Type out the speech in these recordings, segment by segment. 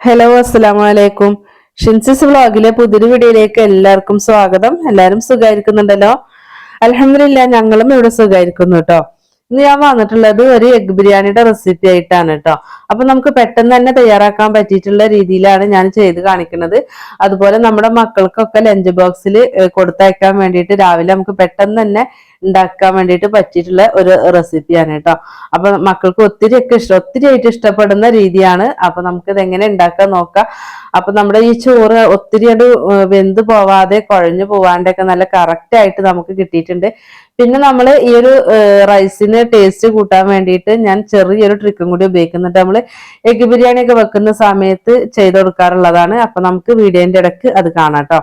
Hello അസ്സലാമു അലൈക്കും ഷിൻസിസ് വ്ളോഗിലെ പുതിയൊരു വീഡിയോയിലേക്ക് എല്ലാവർക്കും സ്വാഗതം. എല്ലാവരും സുഖമായിരിക്കുന്നുണ്ടല്ലോ? അലഹമില്ല ഞങ്ങളും ഇവിടെ സുഖമായിരിക്കുന്നു കേട്ടോ. ഇന്ന് ഞാൻ വന്നിട്ടുള്ളത് ഒരു എഗ് ബിരിയാണിയുടെ റെസിപ്പി ആയിട്ടാണ് കേട്ടോ. അപ്പൊ നമുക്ക് പെട്ടെന്ന് തന്നെ തയ്യാറാക്കാൻ പറ്റിയിട്ടുള്ള രീതിയിലാണ് ഞാൻ ചെയ്ത് കാണിക്കുന്നത്. അതുപോലെ നമ്മുടെ മക്കൾക്കൊക്കെ ലഞ്ച് ബോക്സിൽ കൊടുത്തയക്കാൻ വേണ്ടിയിട്ട് രാവിലെ നമുക്ക് പെട്ടെന്ന് തന്നെ ഉണ്ടാക്കാൻ വേണ്ടിയിട്ട് പറ്റിയിട്ടുള്ള ഒരു റെസിപ്പിയാണ് കേട്ടോ. അപ്പൊ മക്കൾക്ക് ഒത്തിരി ഒക്കെ ഇഷ്ടം ഒത്തിരി ആയിട്ട് ഇഷ്ടപ്പെടുന്ന രീതിയാണ്. അപ്പൊ നമുക്ക് ഇത് എങ്ങനെ ഉണ്ടാക്കാൻ നോക്കാം. അപ്പൊ നമ്മുടെ ഈ ചോറ് ഒത്തിരി അത് വെന്ത് പോവാതെ കുഴഞ്ഞു പോവാണ്ടൊക്കെ നല്ല കറക്റ്റ് ആയിട്ട് നമുക്ക് കിട്ടിയിട്ടുണ്ട്. പിന്നെ നമ്മൾ ഈ ഒരു റൈസിന് ടേസ്റ്റ് കൂട്ടാൻ വേണ്ടിയിട്ട് ഞാൻ ചെറിയൊരു ട്രിക്കും കൂടി ഉപയോഗിക്കുന്നുണ്ട്. നമ്മൾ എഗ് ബിരിയാണി ഒക്കെ വെക്കുന്ന സമയത്ത് ചെയ്ത് കൊടുക്കാറുള്ളതാണ്. അപ്പൊ നമുക്ക് വീഡിയോന്റെ ഇടയ്ക്ക് അത് കാണാം കേട്ടോ.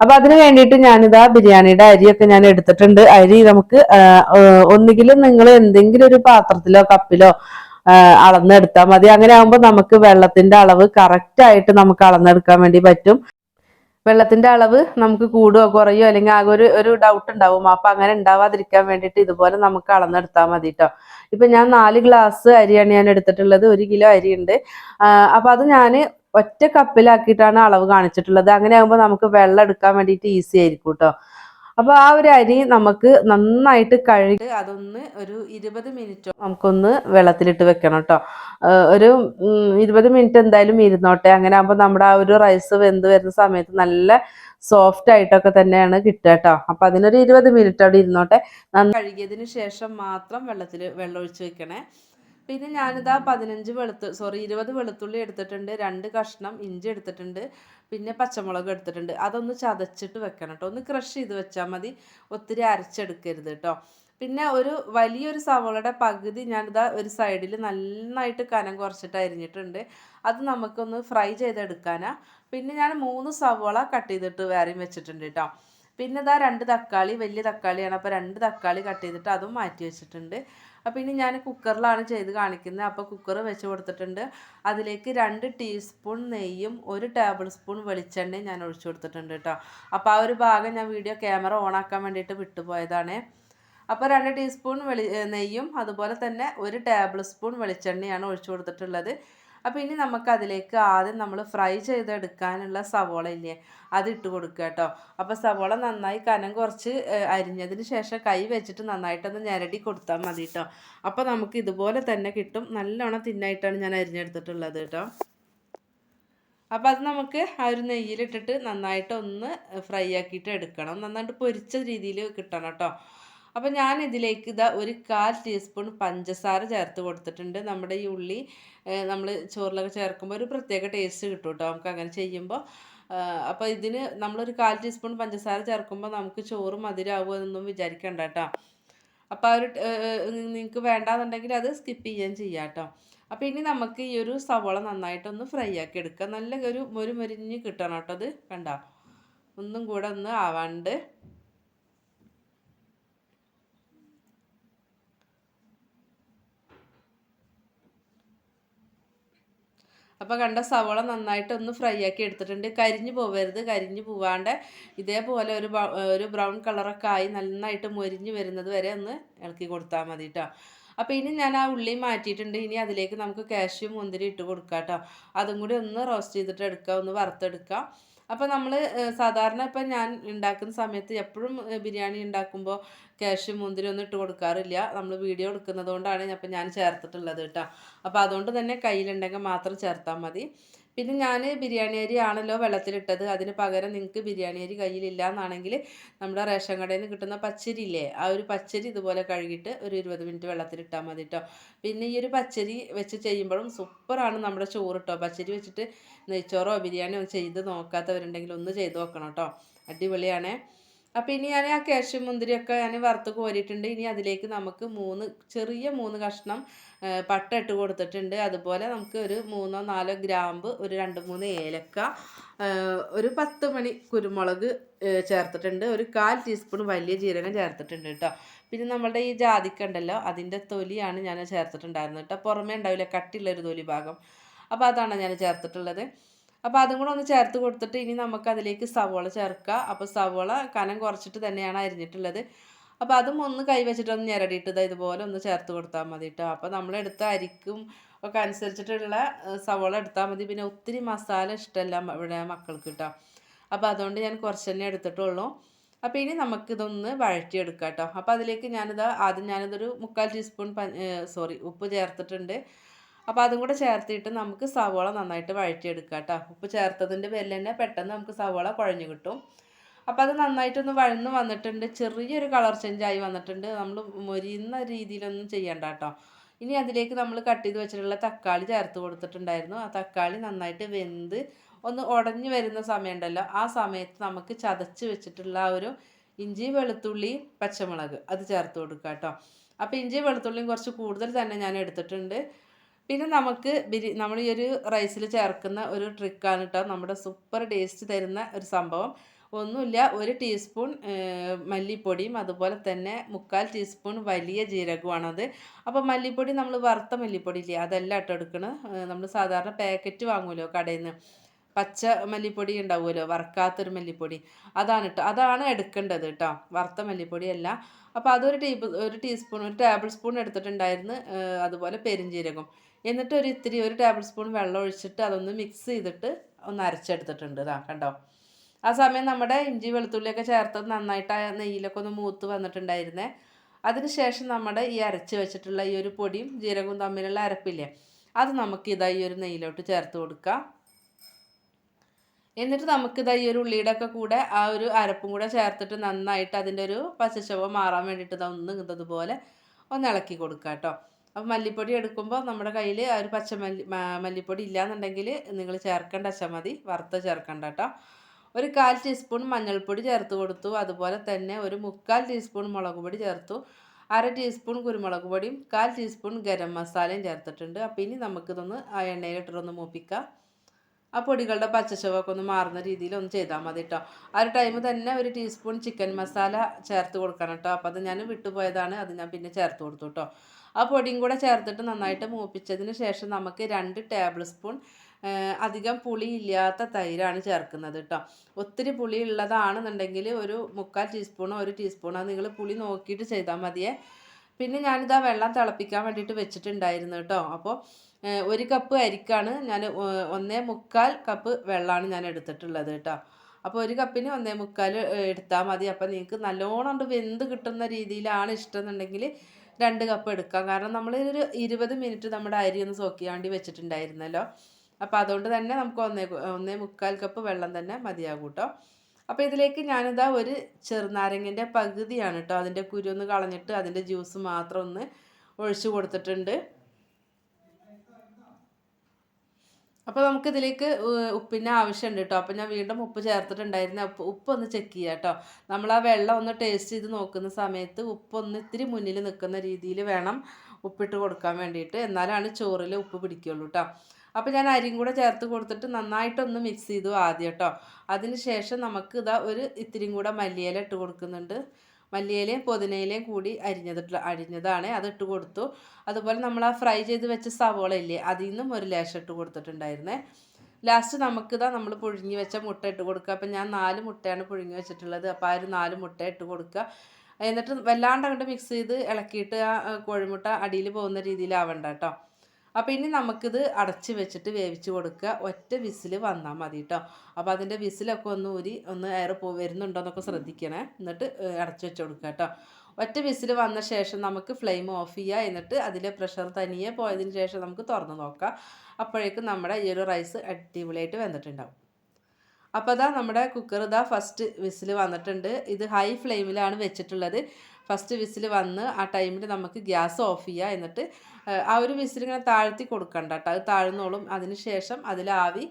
അപ്പൊ അതിന് വേണ്ടിയിട്ട് ഞാനിതാ ബിരിയാണിയുടെ അരിയൊക്കെ ഞാൻ എടുത്തിട്ടുണ്ട്. അരി നമുക്ക് ഒന്നുകിൽ നിങ്ങൾ എന്തെങ്കിലും ഒരു പാത്രത്തിലോ കപ്പിലോ അളന്നെടുത്താൽ മതി. അങ്ങനെ ആകുമ്പോൾ നമുക്ക് വെള്ളത്തിന്റെ അളവ് കറക്റ്റ് ആയിട്ട് നമുക്ക് അളന്നെടുക്കാൻ വേണ്ടി പറ്റും. വെള്ളത്തിന്റെ അളവ് നമുക്ക് കൂടുകയോ കുറയോ അല്ലെങ്കിൽ ആകെ ഒരു ഒരു ഡൗട്ട് ഉണ്ടാവും. അപ്പൊ അങ്ങനെ ഉണ്ടാവാതിരിക്കാൻ വേണ്ടിയിട്ട് ഇതുപോലെ നമുക്ക് അളന്നെടുത്താൽ മതി കേട്ടോ ഇപ്പൊ ഞാൻ നാല് ഗ്ലാസ് അരിയാണ് ഞാൻ എടുത്തിട്ടുള്ളത്. ഒരു കിലോ അരി ഉണ്ട് അപ്പൊ അത് ഞാൻ ഒറ്റ കപ്പിലാക്കിയിട്ടാണ് അളവ് കാണിച്ചിട്ടുള്ളത്. അങ്ങനെ ആകുമ്പോൾ നമുക്ക് വെള്ളം എടുക്കാൻ വേണ്ടിയിട്ട് ഈസി ആയിരിക്കും കേട്ടോ അപ്പോൾ ആ ഒരു അരി നമുക്ക് നന്നായിട്ട് കഴുകി അതൊന്ന് ഒരു ഇരുപത് മിനിറ്റ് നമുക്കൊന്ന് വെള്ളത്തിലിട്ട് വെക്കണം കേട്ടോ ഒരു ഇരുപത് മിനിറ്റ് എന്തായാലും ഇരുന്നോട്ടെ. അങ്ങനെ ആകുമ്പോൾ നമ്മുടെ ആ ഒരു റൈസ് വെന്ത് വരുന്ന സമയത്ത് നല്ല സോഫ്റ്റ് ആയിട്ടൊക്കെ തന്നെയാണ് കിട്ടുക കേട്ടോ അപ്പൊ അതിനൊരു ഇരുപത് മിനിറ്റ് അവിടെ ഇരുന്നോട്ടെ. കഴുകിയതിന് ശേഷം മാത്രം വെള്ളത്തിൽ വെള്ളം ഒഴിച്ച് വെക്കണേ. പിന്നെ ഞാനിതാ പതിനഞ്ച് വെളുത്ത് സോറി ഇരുപത് വെളുത്തുള്ളി എടുത്തിട്ടുണ്ട് രണ്ട് കഷ്ണം ഇഞ്ചി എടുത്തിട്ടുണ്ട് പിന്നെ പച്ചമുളക് എടുത്തിട്ടുണ്ട്. അതൊന്ന് ചതച്ചിട്ട് വെക്കണം കേട്ടോ ഒന്ന് ക്രഷ് ചെയ്ത് വെച്ചാൽ മതി ഒത്തിരി അരച്ചെടുക്കരുത് കേട്ടോ പിന്നെ ഒരു വലിയൊരു സവോളയുടെ പകുതി ഞാനിതാ ഒരു സൈഡിൽ നന്നായിട്ട് കനം കുറച്ചിട്ട് അരിഞ്ഞിട്ടുണ്ട്. അത് നമുക്കൊന്ന് ഫ്രൈ ചെയ്തെടുക്കാനാ. പിന്നെ ഞാൻ മൂന്ന് സവോള കട്ട് ചെയ്തിട്ട് വേറെയും വെച്ചിട്ടുണ്ട് കേട്ടോ പിന്നെ ഇതാ രണ്ട് തക്കാളി വലിയ തക്കാളിയാണ്. അപ്പോൾ രണ്ട് തക്കാളി കട്ട് ചെയ്തിട്ട് അതും മാറ്റി വെച്ചിട്ടുണ്ട്. അപ്പോൾ ഇനി ഞാൻ കുക്കറിലാണ് ചെയ്ത് കാണിക്കുന്നത്. അപ്പോൾ കുക്കർ വെച്ച് കൊടുത്തിട്ടുണ്ട്. അതിലേക്ക് രണ്ട് ടീസ്പൂൺ നെയ്യും ഒരു ടേബിൾ സ്പൂൺ വെളിച്ചെണ്ണയും ഞാൻ ഒഴിച്ചു കൊടുത്തിട്ടുണ്ട് കേട്ടോ. അപ്പോൾ ആ ഒരു ഭാഗം ഞാൻ വീഡിയോ ക്യാമറ ഓൺ ആക്കാൻ വേണ്ടിയിട്ട് വിട്ടുപോയതാണ്. അപ്പോൾ രണ്ട് ടീസ്പൂൺ വെളി നെയ്യും അതുപോലെ തന്നെ ഒരു ടേബിൾ സ്പൂൺ വെളിച്ചെണ്ണയാണ് ഒഴിച്ചു കൊടുത്തിട്ടുള്ളത്. അപ്പോൾ ഇനി നമുക്ക് അതിലേക്ക് ആദ്യം നമ്മൾ ഫ്രൈ ചെയ്തെടുക്കാനുള്ള സവോള ഇല്ലേ അത് ഇട്ട് കൊടുക്കുക കേട്ടോ. അപ്പോൾ സവോള നന്നായി കനം കുറച്ച് അരിഞ്ഞതിന് ശേഷം കൈ വെച്ചിട്ട് നന്നായിട്ടൊന്ന് ഞരടി കൊടുത്താൽ മതി കേട്ടോ. അപ്പോൾ നമുക്ക് ഇതുപോലെ തന്നെ കിട്ടും. നല്ലോണം തിന്നായിട്ടാണ് ഞാൻ അരിഞ്ഞെടുത്തിട്ടുള്ളത് കേട്ടോ. അപ്പോൾ അത് നമുക്ക് ആ ഒരു നെയ്യിലിട്ടിട്ട് നന്നായിട്ട് ഒന്ന് ഫ്രൈ ആക്കിയിട്ട് എടുക്കണം. നന്നായിട്ട് പൊരിച്ച രീതിയിൽ കിട്ടണം കേട്ടോ. അപ്പോൾ ഞാൻ ഇതിലേക്ക് ഇതാ ഒരു കാൽ ടീസ്പൂൺ പഞ്ചസാര ചേർത്ത് കൊടുത്തിട്ടുണ്ട്. നമ്മുടെ ഈ ഉള്ളി നമ്മൾ ചോറിലൊക്കെ ചേർക്കുമ്പോൾ ഒരു പ്രത്യേക ടേസ്റ്റ് കിട്ടും കേട്ടോ നമുക്ക് അങ്ങനെ ചെയ്യുമ്പോൾ അപ്പോൾ ഇതിന് നമ്മളൊരു കാൽ ടീസ്പൂൺ പഞ്ചസാര ചേർക്കുമ്പോൾ നമുക്ക് ചോറ് മധുരമാവുക എന്നൊന്നും വിചാരിക്കണ്ട കേട്ടോ അപ്പോൾ ആ ഒരു നിങ്ങൾക്ക് വേണ്ടാന്നുണ്ടെങ്കിൽ അത് സ്കിപ്പ് ചെയ്യാൻ ചെയ്യാം കേട്ടോ അപ്പോൾ ഇനി നമുക്ക് ഈ ഒരു സവോള നന്നായിട്ടൊന്ന് ഫ്രൈ ആക്കി എടുക്കാം. നല്ല ഒരു മൊരുമൊരിഞ്ഞ് കിട്ടണം കേട്ടോ അത്. കണ്ടോ? ഒന്നും കൂടെ ഒന്ന് ആവാണ്ട് അപ്പോൾ കണ്ട സവോള നന്നായിട്ട് ഒന്ന് ഫ്രൈ ആക്കി എടുത്തിട്ടുണ്ട്. കരിഞ്ഞു പോവരുത് കരിഞ്ഞു പോവാണ്ട് ഇതേപോലെ ഒരു ഒരു ബ്രൗൺ കളറൊക്കെ ആയി നന്നായിട്ട് മൊരിഞ്ഞ് വരുന്നത് വരെ ഒന്ന് ഇളക്കി കൊടുത്താൽ മതി കേട്ടോ അപ്പോൾ ഇനി ഞാൻ ആ ഉള്ളി മാറ്റിയിട്ടുണ്ട്. ഇനി അതിലേക്ക് നമുക്ക് കാഷ്യൂ മുന്തിരി ഇട്ട് കൊടുക്കാം കേട്ടോ അതും കൂടി ഒന്ന് റോസ്റ്റ് ചെയ്തിട്ട് എടുക്കുക ഒന്ന് വറുത്തെടുക്കാം. അപ്പോൾ നമ്മൾ സാധാരണ ഇപ്പം ഞാൻ ഉണ്ടാക്കുന്ന സമയത്ത് എപ്പോഴും ബിരിയാണി ഉണ്ടാക്കുമ്പോൾ ക്യാഷ് മുന്തിരി ഒന്നും ഇട്ട് കൊടുക്കാറില്ല. നമ്മൾ വീഡിയോ എടുക്കുന്നത് കൊണ്ടാണ് അപ്പം ഞാൻ ചേർത്തിട്ടുള്ളത് കേട്ടോ അപ്പോൾ അതുകൊണ്ട് തന്നെ കയ്യിലുണ്ടെങ്കിൽ മാത്രം ചേർത്താൽ മതി. പിന്നെ ഞാൻ ബിരിയാണി അരി ആണല്ലോ വെള്ളത്തിലിട്ടത്. അതിന് പകരം നിങ്ങൾക്ക് ബിരിയാണി അരി കയ്യിലില്ല എന്നാണെങ്കിൽ നമ്മുടെ റേഷൻ കടയിൽ നിന്ന് കിട്ടുന്ന പച്ചരി ഇല്ലേ? ആ ഒരു പച്ചരി ഇതുപോലെ കഴുകിയിട്ട് ഒരു ഇരുപത് മിനിറ്റ് വെള്ളത്തിലിട്ടാൽ മതി കേട്ടോ പിന്നെ ഈ ഒരു പച്ചരി വെച്ച് ചെയ്യുമ്പോഴും സൂപ്പറാണ് നമ്മുടെ ചോറ് കേട്ടോ പച്ചരി വെച്ചിട്ട് നെയ്ച്ചോറോ ബിരിയാണിയോ ചെയ്ത് നോക്കാത്തവരുണ്ടെങ്കിൽ ഒന്ന് ചെയ്ത് നോക്കണം കേട്ടോ അടിപൊളിയാണേ. അപ്പോൾ ഇനി ഞാൻ ആ കാഷ്യൂ മുന്തിരിയൊക്കെ ഞാൻ വറുത്ത് കോരിയിട്ടുണ്ട്. ഇനി അതിലേക്ക് നമുക്ക് മൂന്ന് ചെറിയ മൂന്ന് കഷ്ണം പട്ട ഇട്ട് കൊടുത്തിട്ടുണ്ട്. അതുപോലെ നമുക്ക് ഒരു മൂന്നോ നാലോ ഗ്രാമ്പ് ഒരു രണ്ട് മൂന്ന് ഏലക്ക ഒരു പത്ത് മണി കുരുമുളക് ചേർത്തിട്ടുണ്ട്. ഒരു കാൽ ടീസ്പൂൺ വലിയ ജീരകം ചേർത്തിട്ടുണ്ട് കേട്ടോ പിന്നെ നമ്മുടെ ഈ ജാതിക്ക ഉണ്ടല്ലോ അതിന്റെ തൊലിയാണ് ഞാൻ ചേർത്തിട്ടുണ്ടായിരുന്നത് കേട്ടോ പുറമേ ഉണ്ടാവില്ല കട്ടിയുള്ളൊരു തൊലി ഭാഗം. അപ്പോൾ അതാണ് ഞാൻ ചേർത്തിട്ടുള്ളത്. അപ്പോൾ അതും കൂടെ ഒന്ന് ചേർത്ത് കൊടുത്തിട്ട് ഇനി നമുക്ക് അതിലേക്ക് സവോള ചേർക്കുക അപ്പോൾ സവോള കനം കുറച്ചിട്ട് തന്നെയാണ് അരിഞ്ഞിട്ടുള്ളത്. അപ്പോൾ അതും ഒന്ന് കൈവച്ചിട്ട് ഒന്ന് ഞെരടിയിട്ട് ഇതാ ഇതുപോലെ ഒന്ന് ചേർത്ത് കൊടുത്താൽ മതി കേട്ടോ അപ്പോൾ നമ്മളെടുത്ത അരിക്കും ഒക്കെ അനുസരിച്ചിട്ടുള്ള സവോള എടുത്താൽ മതി. പിന്നെ ഒത്തിരി മസാല ഇഷ്ടമല്ല ഇവിടെ മക്കൾക്ക് കേട്ടോ അപ്പോൾ അതുകൊണ്ട് ഞാൻ കുറച്ച് തന്നെ എടുത്തിട്ടുള്ളൂ. അപ്പോൾ ഇനി നമുക്കിതൊന്ന് വഴറ്റിയെടുക്കാം കേട്ടോ അപ്പോൾ അതിലേക്ക് ഞാനിത് ആദ്യം ഞാനിതൊരു മുക്കാൽ ടീസ്പൂൺ സോറി ഉപ്പ് ചേർത്തിട്ടുണ്ട്. അപ്പോൾ അതും കൂടെ ചേർത്തിട്ട് നമുക്ക് സവോള നന്നായിട്ട് വഴറ്റിയെടുക്കാം കേട്ടോ ഉപ്പ് ചേർത്തതിന്റെ പേരിൽ തന്നെ പെട്ടെന്ന് നമുക്ക് സവോള കുഴഞ്ഞു കിട്ടും. അപ്പോൾ അത് നന്നായിട്ടൊന്ന് വഴന്ന് വന്നിട്ടുണ്ട്. ചെറിയൊരു കളർ ചേഞ്ച് ആയി വന്നിട്ടുണ്ട്. നമ്മൾ മൊരിയുന്ന രീതിയിലൊന്നും ചെയ്യണ്ട കേട്ടോ ഇനി അതിലേക്ക് നമ്മൾ കട്ട് ചെയ്ത് വെച്ചിട്ടുള്ള തക്കാളി ചേർത്ത് കൊടുത്തിട്ടുണ്ടായിരുന്നു. ആ തക്കാളി നന്നായിട്ട് വെന്ത് ഒന്ന് ഉടഞ്ഞു വരുന്ന സമയമുണ്ടല്ലോ. ആ സമയത്ത് നമുക്ക് ചതച്ച് വെച്ചിട്ടുള്ള ആ ഒരു ഇഞ്ചി വെളുത്തുള്ളി പച്ചമുളക് അത് ചേർത്ത് കൊടുക്കുക കേട്ടോ. അപ്പോൾ ഇഞ്ചി വെളുത്തുള്ളിയും കുറച്ച് കൂടുതൽ തന്നെ ഞാൻ എടുത്തിട്ടുണ്ട്. പിന്നെ നമുക്ക് ബിരി നമ്മൾ ഈ ഒരു റൈസിൽ ചേർക്കുന്ന ഒരു ട്രിക്കാണ് കേട്ടോ നമ്മുടെ സൂപ്പർ ടേസ്റ്റ് തരുന്ന ഒരു സംഭവം. ഒന്നുമില്ല ഒരു ടീസ്പൂൺ മല്ലിപ്പൊടിയും അതുപോലെ തന്നെ മുക്കാൽ ടീസ്പൂൺ വലിയ ജീരകമാണത് അപ്പോൾ മല്ലിപ്പൊടി നമ്മൾ വറുത്ത മല്ലിപ്പൊടി ഇല്ലേ അതല്ല കേട്ടോ എടുക്കണത് നമ്മൾ സാധാരണ പാക്കറ്റ് വാങ്ങുമല്ലോ കടയിൽ നിന്ന് പച്ച മല്ലിപ്പൊടി ഉണ്ടാവുമല്ലോ വറുക്കാത്തൊരു മല്ലിപ്പൊടി. അതാണ് കേട്ടോ അതാണ് എടുക്കേണ്ടത് കേട്ടോ വറുത്ത മല്ലിപ്പൊടി അല്ല അപ്പോൾ അതൊരു ടീ ഒരു ടീസ്പൂൺ ഒരു ടേബിൾ സ്പൂൺ എടുത്തിട്ടുണ്ടായിരുന്നു അതുപോലെ പെരിഞ്ജീരകം എന്നിട്ട് ഒരു ഇത്തിരി ഒരു ടേബിൾ സ്പൂൺ വെള്ളം ഒഴിച്ചിട്ട് അതൊന്ന് മിക്സ് ചെയ്തിട്ട് ഒന്ന് അരച്ചെടുത്തിട്ടുണ്ട് ഇതാ കണ്ടോ. ആ സമയം നമ്മുടെ ഇഞ്ചി വെളുത്തുള്ളിയൊക്കെ ചേർത്ത് നന്നായിട്ട് ആ നെയ്യിലൊക്കെ ഒന്ന് മൂത്ത് വന്നിട്ടുണ്ടായിരുന്നേ. അതിനുശേഷം നമ്മുടെ ഈ അരച്ച് വെച്ചിട്ടുള്ള ഈ ഒരു പൊടിയും ജീരകവും തമ്മിലുള്ള അരപ്പില്ലേ അത് നമുക്ക് ഇതാ ഈ ഒരു നെയ്യിലോട്ട് ചേർത്ത് കൊടുക്കാം. എന്നിട്ട് നമുക്ക് ഇതാ ഈ ഒരു ഉള്ളിയുടെ ഒക്കെ കൂടെ ആ ഒരു അരപ്പും കൂടെ ചേർത്തിട്ട് നന്നായിട്ട് അതിന്റെ ഒരു പച്ചച്ചവ മാറാൻ വേണ്ടിയിട്ട് ഒന്ന് ഇതുപോലെ ഒന്ന് ഇളക്കി കൊടുക്കുക കേട്ടോ. അപ്പോൾ മല്ലിപ്പൊടി എടുക്കുമ്പോൾ നമ്മുടെ കയ്യിൽ ആ ഒരു പച്ചമല്ലി മല്ലിപ്പൊടി ഇല്ലാന്നുണ്ടെങ്കിൽ നിങ്ങൾ ചേർക്കേണ്ട വെച്ചാൽ മതി വറുത്ത് ചേർക്കേണ്ട കേട്ടോ. ഒരു കാൽ ടീസ്പൂൺ മഞ്ഞൾപ്പൊടി ചേർത്ത് കൊടുത്തു. അതുപോലെ തന്നെ ഒരു മുക്കാൽ ടീസ്പൂൺ മുളക് പൊടി ചേർത്തു. അര ടീസ്പൂൺ കുരുമുളക് പൊടിയും കാൽ ടീസ്പൂൺ ഗരം മസാലയും ചേർത്തിട്ടുണ്ട്. അപ്പോൾ ഇനി നമുക്കിതൊന്ന് ആ എണ്ണയിലിട്ടൊന്ന് മൂപ്പിക്കാം. ആ പൊടികളുടെ പച്ചച്ചവൊക്കെ ഒന്ന് മാറുന്ന രീതിയിൽ ഒന്ന് ചെയ്താൽ മതി കേട്ടോ ആ ഒരു ടൈം തന്നെ ഒരു ടീസ്പൂൺ ചിക്കൻ മസാല ചേർത്ത് കൊടുക്കണം കേട്ടോ അപ്പോൾ അത് ഞാൻ വിട്ടുപോയതാണ്. അത് ഞാൻ പിന്നെ ചേർത്ത് കൊടുത്തു കേട്ടോ ആ പൊടിയും കൂടെ ചേർത്തിട്ട് നന്നായിട്ട് മൂപ്പിച്ചതിന് ശേഷം നമുക്ക് രണ്ട് ടേബിൾ സ്പൂൺ അധികം പുളി ഇല്ലാത്ത തൈരാണ് ചേർക്കുന്നത് കേട്ടോ. ഒത്തിരി പുളി ഉള്ളതാണെന്നുണ്ടെങ്കിൽ ഒരു മുക്കാൽ ടീസ്പൂണോ ഒരു ടീസ്പൂണോ നിങ്ങൾ പുളി നോക്കിയിട്ട് ചെയ്താൽ മതിയേ. പിന്നെ ഞാനിതാ വെള്ളം തിളപ്പിക്കാൻ വേണ്ടിയിട്ട് വെച്ചിട്ടുണ്ടായിരുന്നു കേട്ടോ. അപ്പോൾ ഒരു കപ്പ് അരിക്കാണ് ഞാൻ ഒന്നേ മുക്കാൽ കപ്പ് വെള്ളമാണ് ഞാൻ എടുത്തിട്ടുള്ളത് കേട്ടോ. അപ്പോൾ ഒരു കപ്പിന് ഒന്നേ മുക്കാൽ എടുത്താൽ മതി. അപ്പോൾ നിങ്ങൾക്ക് നല്ലോണം വെന്ത് കിട്ടുന്ന രീതിയിലാണ് ഇഷ്ടം എന്നുണ്ടെങ്കിൽ രണ്ട് കപ്പ് എടുക്കാം. കാരണം നമ്മൾ ഒരു ഇരുപത് മിനിറ്റ് നമ്മുടെ അരി ഒന്ന് സോക്കിയാണ്ടി വെച്ചിട്ടുണ്ടായിരുന്നല്ലോ. അപ്പോൾ അതുകൊണ്ട് തന്നെ നമുക്ക് ഒന്നേ ഒന്നേ മുക്കാൽ കപ്പ് വെള്ളം തന്നെ മതിയാകും കേട്ടോ അപ്പോൾ ഇതിലേക്ക് ഞാനിതാ ഒരു ചെറുനാരങ്ങന്റെ പകുതിയാണ് കേട്ടോ അതിന്റെ കുരു ഒന്ന് കളഞ്ഞിട്ട് അതിന്റെ ജ്യൂസ് മാത്രം ഒന്ന് ഒഴിച്ചു കൊടുത്തിട്ടുണ്ട്. അപ്പോൾ നമുക്ക് ഇതിലേക്ക് ഉപ്പിന്റെ ആവശ്യമുണ്ട് കേട്ടോ അപ്പോൾ ഞാൻ വീണ്ടും ഉപ്പ് ചേർത്തിട്ടുണ്ടായിരുന്നു. ഉപ്പ് ഉപ്പ് ഒന്ന് ചെക്ക് ചെയ്യുക കേട്ടോ നമ്മൾ ആ വെള്ളം ഒന്ന് ടേസ്റ്റ് ചെയ്ത് നോക്കുന്ന സമയത്ത് ഉപ്പൊന്ന് ഇത്തിരി മുന്നിൽ നിൽക്കുന്ന രീതിയിൽ വേണം ഉപ്പിട്ട് കൊടുക്കാൻ വേണ്ടിയിട്ട്. എന്നാലാണ് ചോറിൽ ഉപ്പ് പിടിക്കുള്ളൂ കേട്ടോ അപ്പോൾ ഞാൻ അരിയും കൂടെ ചേർത്ത് കൊടുത്തിട്ട് നന്നായിട്ടൊന്ന് മിക്സ് ചെയ്തു ആദ്യം കേട്ടോ അതിന് ശേഷം നമുക്ക് ഇതാ ഒരു ഇത്തിരിയും കൂടെ മല്ലിയില ഇട്ട് കൊടുക്കുന്നുണ്ട്. മല്ലിയിലയും പുതിനയിലയും കൂടി അരിഞ്ഞതിട്ട് അരിഞ്ഞതാണ്. അത് ഇട്ട് കൊടുത്തു. അതുപോലെ നമ്മൾ ആ ഫ്രൈ ചെയ്ത് വെച്ച സവോള ഇല്ലേ അതിൽ നിന്നും ഒരു ലേശം ഇട്ട് കൊടുത്തിട്ടുണ്ടായിരുന്നേ. ലാസ്റ്റ് നമുക്കിതാ നമ്മൾ പുഴുങ്ങി വെച്ച മുട്ട ഇട്ട് കൊടുക്കുക. അപ്പം ഞാൻ നാല് മുട്ടയാണ് പുഴുങ്ങി വെച്ചിട്ടുള്ളത്. അപ്പോൾ ആ ഒരു നാല് മുട്ട ഇട്ട് കൊടുക്കുക. എന്നിട്ട് വല്ലാണ്ട് അങ്ങോട്ട് മിക്സ് ചെയ്ത് ഇളക്കിയിട്ട് ആ കോഴിമുട്ട അടിയിൽ പോകുന്ന രീതിയിലാവണ്ട കേട്ടോ അപ്പോൾ ഇനി നമുക്കിത് അടച്ച് വെച്ചിട്ട് വേവിച്ച് കൊടുക്കുക. ഒറ്റ വിസിൽ വന്നാൽ മതി കേട്ടോ അപ്പോൾ അതിന്റെ വിസിലൊക്കെ ഒന്ന് ഊരി ഒന്ന് എയർ പോ വരുന്നുണ്ടോ എന്നൊക്കെ ശ്രദ്ധിക്കണേ. എന്നിട്ട് അടച്ച് വെച്ച് കൊടുക്കുക കേട്ടോ ഒറ്റ വിസിൽ വന്ന ശേഷം നമുക്ക് ഫ്ലെയിം ഓഫ് ചെയ്യുക. എന്നിട്ട് അതിലെ പ്രഷർ തനിയെ പോയതിന് ശേഷം നമുക്ക് തുറന്ന് നോക്കാം. അപ്പോഴേക്കും നമ്മുടെ ഈ ഒരു റൈസ് അടിപൊളിയായിട്ട് വെന്തിട്ടുണ്ടാവും. അപ്പോൾ ഇതാ നമ്മുടെ കുക്കർ ഇതാ ഫസ്റ്റ് വിസിൽ വന്നിട്ടുണ്ട്. ഇത് ഹൈ ഫ്ലെയിമിലാണ് വെച്ചിട്ടുള്ളത്. ഫസ്റ്റ് വിസിൽ വന്ന് ആ ടൈമിൽ നമുക്ക് ഗ്യാസ് ഓഫ് ചെയ്യുക എന്നിട്ട് ആ ഒരു വിസിൽ ഇങ്ങനെ താഴ്ത്തി കൊടുക്കണ്ട കേട്ടോ അത് താഴ്ന്നോളും. അതിന് ശേഷം അതിൽ ആവി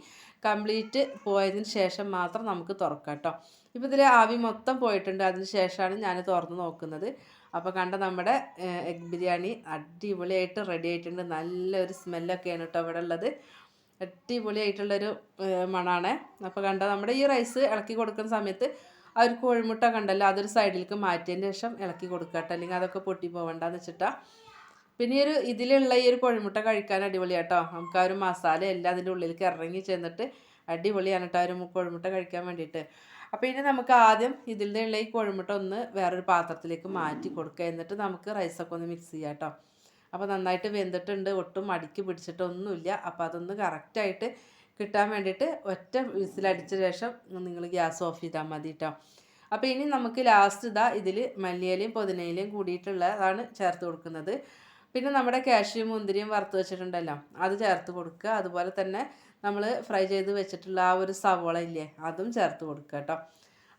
കംപ്ലീറ്റ് പോയതിന് ശേഷം മാത്രം നമുക്ക് തുറക്കാം കേട്ടോ ഇപ്പോൾ ഇതിൽ ആവി മൊത്തം പോയിട്ടുണ്ട്. അതിന് ശേഷമാണ് ഞാൻ തുറന്ന് നോക്കുന്നത്. അപ്പോൾ കണ്ട നമ്മുടെ എഗ് ബിരിയാണി അടിപൊളിയായിട്ട് റെഡി ആയിട്ടുണ്ട്. നല്ലൊരു സ്മെല്ലൊക്കെയാണ് കേട്ടോ ഇവിടെ ഉള്ളത്. അടിപൊളിയായിട്ടുള്ളൊരു മണമാണ് അപ്പോൾ കണ്ട നമ്മുടെ ഈ റൈസ് ഇളക്കി കൊടുക്കുന്ന സമയത്ത് ആ ഒരു കോഴിമുട്ട കണ്ടല്ലോ അതൊരു സൈഡിലേക്ക് മാറ്റിയതിന് ശേഷം ഇളക്കി കൊടുക്കുക കേട്ടോ. അല്ലെങ്കിൽ അതൊക്കെ പൊട്ടി പോകണ്ടെന്ന് വെച്ചിട്ടാ. പിന്നെ ഒരു ഇതിലുള്ള ഈ ഒരു കോഴിമുട്ട കഴിക്കാൻ അടിപൊളിയാട്ടോ. നമുക്ക് ആ ഒരു മസാല എല്ലാം അതിന്റെ ഉള്ളിലേക്ക് ഇറങ്ങി ചെന്നിട്ട് അടിപൊളിയാണ് കേട്ടോ ആ ഒരു കോഴിമുട്ട കഴിക്കാൻ വേണ്ടിയിട്ട്. അപ്പോൾ ഇനി നമുക്ക് ആദ്യം ഇതിൽ നിന്നുള്ള ഈ കോഴിമുട്ട ഒന്ന് വേറൊരു പാത്രത്തിലേക്ക് മാറ്റി കൊടുക്കുക. എന്നിട്ട് നമുക്ക് റൈസൊക്കെ ഒന്ന് മിക്സ് ചെയ്യാം കേട്ടോ. അപ്പോൾ നന്നായിട്ട് വെന്തിട്ടുണ്ട് ഒട്ടും അടിക്ക് പിടിച്ചിട്ടൊന്നുമില്ല. അപ്പോൾ അതൊന്ന് കറക്റ്റായിട്ട് കിട്ടാൻ വേണ്ടിയിട്ട് ഒറ്റ വിസിലടിച്ച ശേഷം നിങ്ങൾ ഗ്യാസ് ഓഫ് ചെയ്താൽ മതി കേട്ടോ അപ്പോൾ ഇനി നമുക്ക് ലാസ്റ്റ് ഇതാ ഇതിൽ മല്ലിയിലയും പുതിനയിലയും കൂടിയിട്ടുള്ളതാണ് ചേർത്ത് കൊടുക്കുന്നത്. പിന്നെ നമ്മുടെ കാഷ്യൂ മുന്തിരിയും വറുത്ത് വെച്ചിട്ടുണ്ടല്ലോ അത് ചേർത്ത് കൊടുക്കുക. അതുപോലെ തന്നെ നമ്മൾ ഫ്രൈ ചെയ്ത് വെച്ചിട്ടുള്ള ആ ഒരു സവോള ഇല്ലേ അതും ചേർത്ത് കൊടുക്കുക കേട്ടോ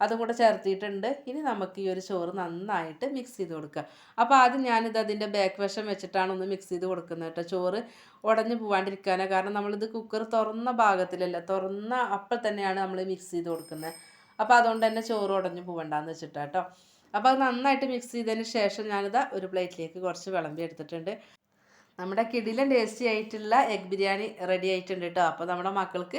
അതും കൂടെ ചേർത്തിട്ടുണ്ട് ഇനി നമുക്ക് ഈ ഒരു ചോറ് നന്നായിട്ട് മിക്സ് ചെയ്ത് കൊടുക്കുക. അപ്പോൾ ആദ്യം ഞാനിത് അതിന്റെ ബാക്ക് വശം വെച്ചിട്ടാണ് ഒന്ന് മിക്സ് ചെയ്ത് കൊടുക്കുന്നത് കേട്ടോ. ചോറ് ഉടഞ്ഞു പോവാണ്ടിരിക്കാനാണ് കാരണം നമ്മളിത് കുക്കർ തുറന്ന ഭാഗത്തിലല്ല തുറന്ന അപ്പോൾ തന്നെയാണ് നമ്മൾ മിക്സ് ചെയ്ത് കൊടുക്കുന്നത്. അപ്പോൾ അതുകൊണ്ട് തന്നെ ചോറ് ഉടഞ്ഞു പോകണ്ടെന്ന് വെച്ചിട്ടാട്ടോ അപ്പോൾ അത് നന്നായിട്ട് മിക്സ് ചെയ്തതിന് ശേഷം ഞാനിത് ഒരു പ്ലേറ്റിലേക്ക് കുറച്ച് വിളമ്പി എടുത്തിട്ടുണ്ട്. നമ്മുടെ കിടിലൻ ടേസ്റ്റി ആയിട്ടുള്ള എഗ് ബിരിയാണി റെഡി ആയിട്ടുണ്ട് കേട്ടോ. അപ്പോൾ നമ്മുടെ മക്കൾക്ക്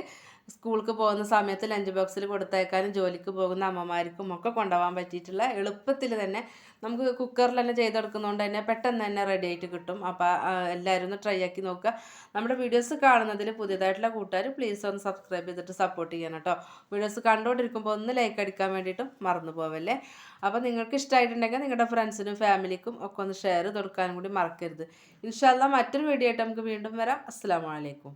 സ്കൂൾക്ക് പോകുന്ന സമയത്ത് ലഞ്ച് ബോക്സിൽ കൊടുത്തേക്കാനും ജോലിക്ക് പോകുന്ന അമ്മമാർക്കും ഒക്കെ കൊണ്ടുപോകാൻ പറ്റിയിട്ടുള്ള എളുപ്പത്തിൽ തന്നെ നമുക്ക് കുക്കറിൽ തന്നെ ചെയ്തെടുക്കുന്നതുകൊണ്ട് തന്നെ പെട്ടെന്ന് തന്നെ റെഡി ആയിട്ട് കിട്ടും. അപ്പോൾ എല്ലാവരും ഒന്ന് ട്രൈ ആക്കി നോക്കുക. നമ്മുടെ വീഡിയോസ് കാണുന്നതിൽ പുതിയതായിട്ടുള്ള കൂട്ടുകാർ പ്ലീസ് ഒന്ന് സബ്സ്ക്രൈബ് ചെയ്തിട്ട് സപ്പോർട്ട് ചെയ്യണം കേട്ടോ. വീഡിയോസ് കണ്ടുകൊണ്ടിരിക്കുമ്പോൾ ഒന്ന് ലൈക്ക് അടിക്കാൻ വേണ്ടിയിട്ടും മറന്നു പോവല്ലേ? അപ്പോൾ നിങ്ങൾക്ക് ഇഷ്ടമായിട്ടുണ്ടെങ്കിൽ നിങ്ങളുടെ ഫ്രണ്ട്സിനും ഫാമിലിക്കും ഒക്കെ ഒന്ന് ഷെയർ കൊടുക്കാനും കൂടി മറക്കരുത്. ഇൻഷാല്ല മറ്റൊരു വീഡിയോ ആയിട്ട് നമുക്ക് വീണ്ടും വരാം. അസ്സാം വലൈക്കും